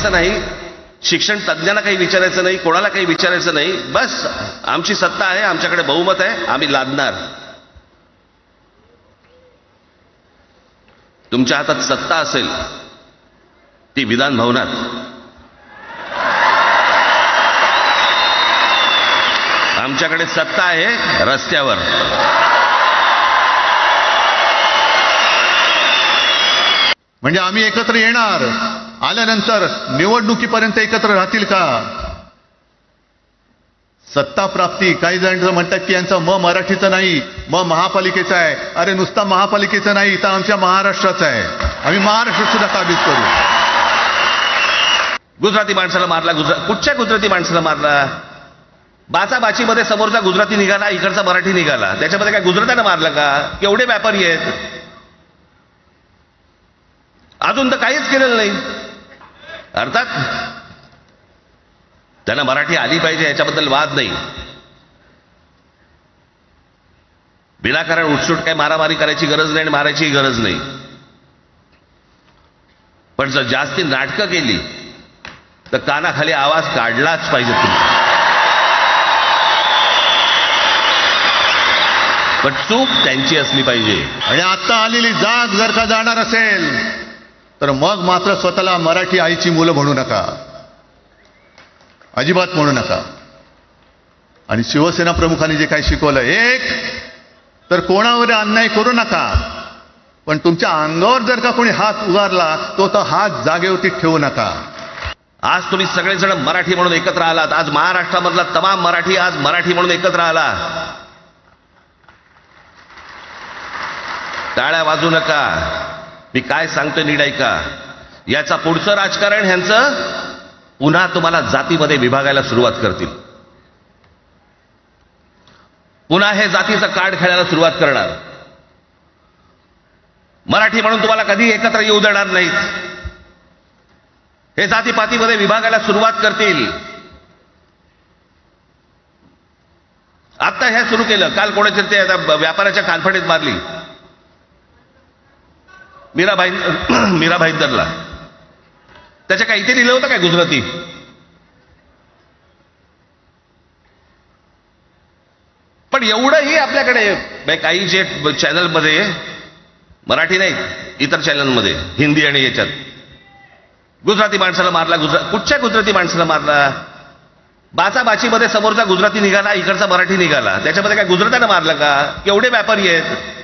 विचारायचं नाही शिक्षण तज्ज्ञांना काही विचारायचं नाही कोणाला काही विचारायचं नाही बस आमची सत्ता आहे आमच्याकडे बहुमत आहे आम्ही लादणार. तुमच्या हातात सत्ता असेल ती विधान भवनात. आमच्याकडे सत्ता आहे रस्त्यावर. म्हणजे आम्ही एकत्र येणार. आल्यानंतर निवडणुकीपर्यंत एकत्र राहतील का? सत्ता प्राप्ती. काही जण म्हणतात की यांचं म मराठीचं नाही म महापालिकेचा आहे. अरे नुसता महापालिकेचं नाही तर आमच्या महाराष्ट्राचा आहे. आम्ही महाराष्ट्र सुद्धा काबीज करू. गुजराती माणसाला मारला गुजरात कुठच्या गुजराती माणसाला मारला? बाचाबाचीमध्ये समोरचा गुजराती निघाला इकडचा मराठी निघाला. त्याच्यामध्ये काय गुजरात्यानं मारलं का? केवढे व्यापारी आहेत. अजून तर काहीच केलेलं नाही. अर्थात त्यांना मराठी आली पाहिजे याच्याबद्दल वाद नाही. विनाकारण उठसूट काही मारामारी करायची गरज नाही आणि मारायची गरज नाही. पण जर जास्ती नाटकं केली तर कानाखाली आवाज काढलाच पाहिजे तुम्ही. पण चूक त्यांची असली पाहिजे. आणि आता आलेली जाग जर का जाणार असेल तर मग मात्र स्वतःला मराठी आईची मुलं म्हणू नका. अजिबात म्हणू नका. आणि शिवसेना प्रमुखांनी जे काही शिकवलं एक तर कोणावर अन्याय करू नका. पण तुमच्या अंगावर जर का कोणी हात उगारला तो तर हात जागेवरती ठेवू नका. आज तुम्ही सगळेजण मराठी म्हणून एकत्र आलात. आज महाराष्ट्रामधला तमाम मराठी आज मराठी म्हणून एकत्र आला. टाळ्या वाजू नका. मी काय सांगतो नीट ऐका. याचा पुढचं राजकारण ह्यांचं पुन्हा तुम्हाला जातीमध्ये विभागायला सुरुवात करतील. पुन्हा हे जातीचं कार्ड खेळायला सुरुवात करणार. मराठी म्हणून तुम्हाला कधी एकत्र येऊ देणार नाहीत. हे जातीपातीमध्ये विभागायला सुरुवात करतील. आता हे सुरू केलं. काल कोणाच्या ते आता व्यापाराच्या कानफडीत मारली. मीरा भाई मीरा भाईंदरला त्याच्या काय इथे लिहिलं होतं काय गुजराती पण एवढंही आपल्याकडे म्हणजे काही जे चॅनलमध्ये मराठी नाही इतर चॅनलमध्ये हिंदी आणि याच्यात. गुजराती माणसाला मारला गुजरात कुठच्या गुजराती माणसाला मारला? बाचाबाचीमध्ये समोरचा गुजराती निघाला इकडचा मराठी निघाला. त्याच्यामध्ये काय गुजरात्यानं मारलं का? केवढे व्यापारी आहेत?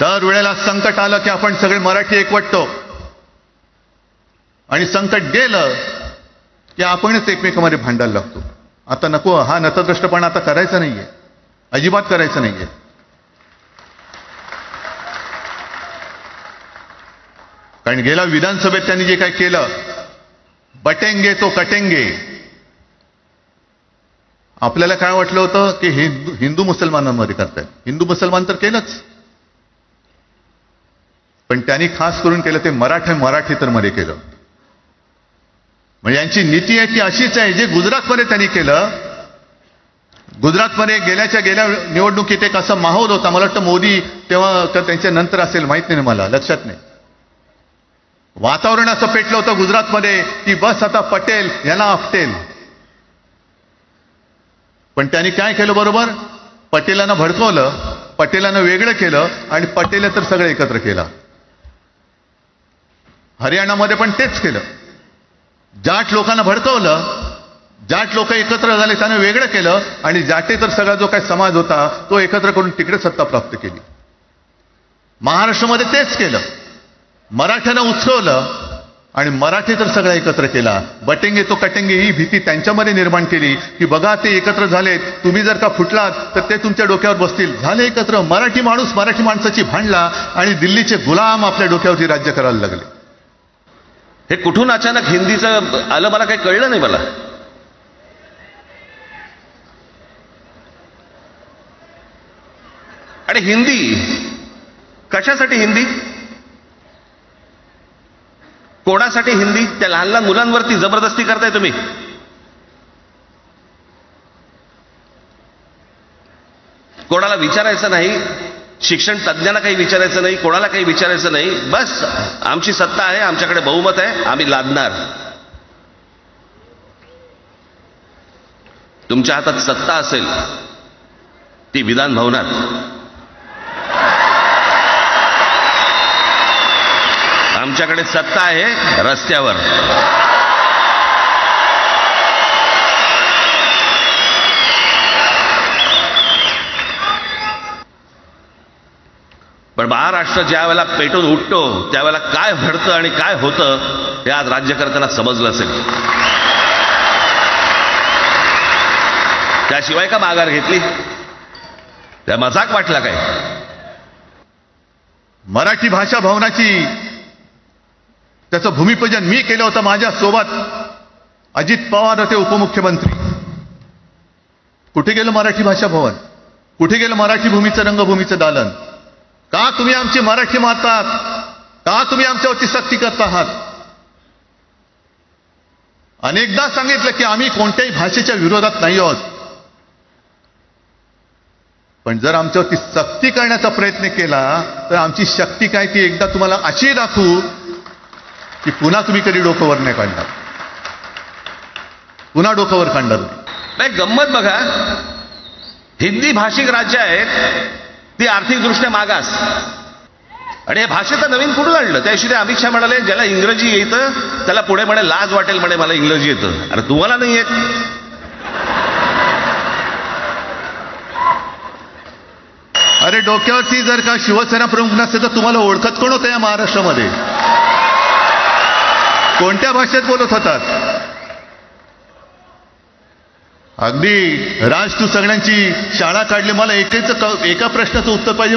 दर वेळेला संकट आलं की आपण सगळे मराठी एकवटतो. आणि संकट गेलं की आपणच एकमेकांमध्ये भांडायला लागतो. आता नको हा नतद्रष्टपणा आता करायचा नाहीये. अजिबात करायचं नाहीये. कारण गेल्या विधानसभेत त्यांनी जे काय केलं बटेंगे तो कटेंगे. आपल्याला काय वाटलं होतं की हिंदू हिंदू मुसलमानांमध्ये करतायत. हिंदू मुसलमान तर केलंच. पण त्यांनी खास करून केलं ते मराठे मराठी तर मध्ये केलं. म्हणजे यांची नीती आहे ती अशीच आहे जे गुजरातमध्ये त्यांनी केलं गुजरातमध्ये गेल्याच्या गेल्या निवडणुकीत एक असा माहोल होता. मला वाटतं मोदी तेव्हा तर त्यांच्या नंतर असेल माहीत नाही मला लक्षात नाही. वातावरण असं पेटलं होतं गुजरातमध्ये की बस आता पटेल याला आपटेल. पण त्यांनी काय केलं बरोबर? पटेलांना भडकवलं पटेलांना वेगळं केलं आणि पटेल तर सगळं एकत्र केलं. हरियाणामध्ये पण तेच केलं. जाट लोकांना भडकवलं जाट लोक एकत्र झाले त्यानं वेगळं केलं आणि जाटे तर सगळा जो काही समाज होता तो एकत्र करून तिकडे सत्ता प्राप्त केली. महाराष्ट्रामध्ये तेच केलं. मराठ्यानं उचकवलं आणि मराठी तर सगळा एकत्र केला. बटेंगे तो कटेंगे ही भीती त्यांच्यामध्ये निर्माण केली की बघा ते एकत्र झालेत तुम्ही जर का फुटलात तर ते तुमच्या डोक्यावर बसतील. झाले एकत्र. मराठी माणूस मराठी माणसाची भांडला आणि दिल्लीचे गुलाम आपल्या डोक्यावरती राज्य करायला लागले. हे कुठून अचानक हिंदीचं आलं मला काही कळलं नाही मला? आणि हिंदी? कशासाठी हिंदी? कोणासाठी हिंदी? त्या लहान लहान मुलांवरती जबरदस्ती करताय तुम्ही. कोणाला विचारायचं नाही शिक्षण तज्ज्ञाला काही विचारायचं नाही कोणाला काही विचारायचं नाही. बस आमची सत्ता आहे आमच्याकडे बहुमत आहे आम्ही लादणार. तुमच्या हातात सत्ता असेल ती विधान भवनात. आमच्याकडे सत्ता आहे रस्त्यावर. पण महाराष्ट्र ज्या वेळेला पेटून उठतो त्यावेळेला काय घडतं आणि काय होतं हे आज राज्यकर्त्यांना समजलं असेल. त्याशिवाय का माघार घेतली? त्या मजाक वाटला काय? मराठी भाषा भवनाची त्याचं भूमिपूजन मी केलं होतं माझ्या सोबत. अजित पवार होते उपमुख्यमंत्री. कुठे गेलं मराठी भाषा भवन? कुठे गेलं मराठी भूमीचं रंगभूमीचं दालन? का तुम्ही आमची मराठी मारतात का तुम्ही आमच्यावरती सक्ती करत आहात? अनेकदा सांगितलं की आम्ही कोणत्याही भाषेच्या विरोधात नाही आहोत. पण जर आमच्यावरती सक्ती करण्याचा प्रयत्न केला तर आमची शक्ती काय ती एकदा तुम्हाला अशी दाखवू की पुन्हा तुम्ही कधी डोकंवर नाही काढणार. पुन्हा डोकंवर काढणार नाही गंमत बघा. हिंदी भाषिक राज्य आहेत ती आर्थिकदृष्ट्या मागास. आणि हे भाषेचं नवीन कुठून आणलं. त्याशिवाय ते अमित शहा म्हणाले ज्याला इंग्रजी येतं त्याला पुढे म्हणे लाज वाटेल म्हणे मला इंग्रजी येतं. अरे तुम्हाला नाही येत. अरे डोक्यावरती जर का शिवसेना प्रमुख नसते तर तुम्हाला ओळखत कोण होतं या महाराष्ट्रामध्ये? कोणत्या भाषेत बोलत होतात? अगदी राज तू सगळ्यांची शाळा काढली मला एकेच एका प्रश्नाचं उत्तर पाहिजे